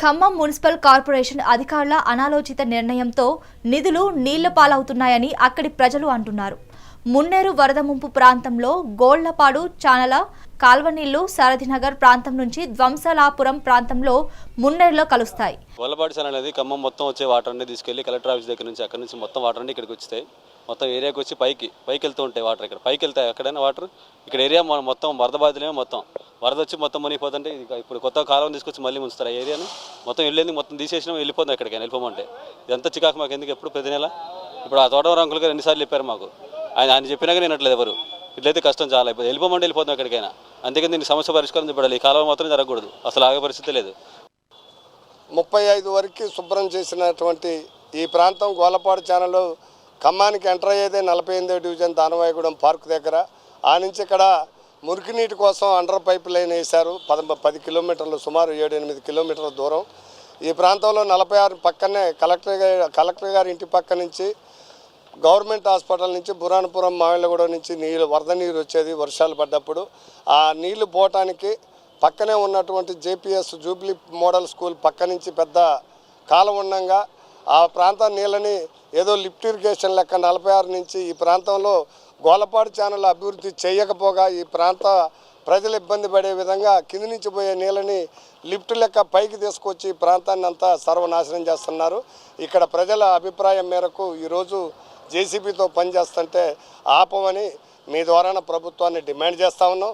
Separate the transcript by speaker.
Speaker 1: Khammam municipal corporation అధికారుల అనాలోచిత నిర్ణయంతో నిధులు నీళ్ళ పాలవుతున్నాయని అక్కడి ప్రజలు అంటున్నారు. మున్నేరు వరద ముంపు ప్రాంతంలో గోళ్ళపాడు చానల కాల్వనీళ్ళు సారథినగర్ ప్రాంతం నుంచి ధ్వంసలాపురం ప్రాంతంలో మున్నేరులో కలుస్తాయి.
Speaker 2: గొల్లపాటి అనేది ఖమ్మం మొత్తం వచ్చే వాటర్ అన్ని తీసుకెళ్ళి కలెక్టర్ ఆఫీస్ దగ్గర నుంచి అక్కడ నుంచి మొత్తం వాటర్ అన్ని ఇక్కడికి వచ్చాయి మొత్తం ఏరియాకి వచ్చి పైకి పైకి వెళ్తూ ఉంటాయి వాటర్ ఇక్కడ. పైకి వెళ్తాయి ఎక్కడైనా వాటర్ ఇక్కడ ఏరియా మొత్తం వరద బాధితులేమో మొత్తం. వరద వచ్చి మొత్తం మునిగిపోతుంటే ఇప్పుడు కొత్త కాలం తీసుకొచ్చి మళ్ళీ ముంచుతారు ఆ ఏరియాని. మొత్తం వెళ్ళేందుకు మొత్తం తీసేసినా వెళ్ళిపోతుంది ఎక్కడికైనా వెళ్ళిపోమంటే. ఇదంతా చికాకు మాకు ఎందుకు ఎప్పుడు ప్రతి నెల? ఇప్పుడు ఆ తోటవరం అంకుల్ గారు ఎన్నిసార్లు చెప్పారు మాకు. ఆయన ఆయన చెప్పినాక నేను వినట్లేదు ఎవరు. ఇట్లయితే కష్టం చాలా. ఇప్పుడు వెళ్ళిపోమంటే వెళ్ళిపోతాం ఎక్కడికైనా. అందుకని దీన్ని సమస్య పరిష్కారం చూపడాలి ఈ కాలం మాత్రం జరగకూడదు. అసలు ఆగే పరిస్థితి లేదు.
Speaker 3: ముప్పై ఐదు వరకు శుభ్రం చేసినటువంటి ఈ ప్రాంతం గోలపాడు ఛానల్లో ఖమ్మానికి ఎంటర్ అయ్యేదే నలభై ఎనిమిదో డివిజన్ దానవాయగూడెం పార్క్ దగ్గర. ఆ నుంచి ఇక్కడ మురికి నీటి కోసం అండర్ పైప్ లైన్ వేశారు. పద పది కిలోమీటర్లు సుమారు ఏడు ఎనిమిది కిలోమీటర్ల దూరం. ఈ ప్రాంతంలో నలభై ఆరు పక్కనే కలెక్టర్ గారి కలెక్టర్ గారి ఇంటి పక్క నుంచి గవర్నమెంట్ హాస్పిటల్ నుంచి బురానపురం మామిళ్ళగూడ నుంచి నీళ్ళు వరద నీరు వచ్చేది వర్షాలు పడ్డప్పుడు. ఆ నీళ్ళు పోవటానికి పక్కనే ఉన్నటువంటి జేపీఎస్ జూబ్లీ మోడల్ స్కూల్ పక్క నుంచి పెద్ద కాలం ఉండగా ఆ ప్రాంతం నీళ్ళని ఏదో లిఫ్ట్ ఇరిగేషన్ లెక్క నలభై ఆరు నుంచి ఈ ప్రాంతంలో గోలపాడు ఛానల్ అభివృద్ధి చేయకపోగా ఈ ప్రాంత ప్రజలు ఇబ్బంది పడే విధంగా కింది నుంచి పోయే నీళ్ళని లిఫ్ట్ లెక్క పైకి తీసుకొచ్చి ఈ ప్రాంతాన్ని అంతా సర్వనాశనం చేస్తున్నారు. ఇక్కడ ప్రజల అభిప్రాయం మేరకు ఈరోజు జేసీబీతో పనిచేస్తుంటే ఆపమని మీ ద్వారా ప్రభుత్వాన్ని డిమాండ్ చేస్తా ఉన్నాం.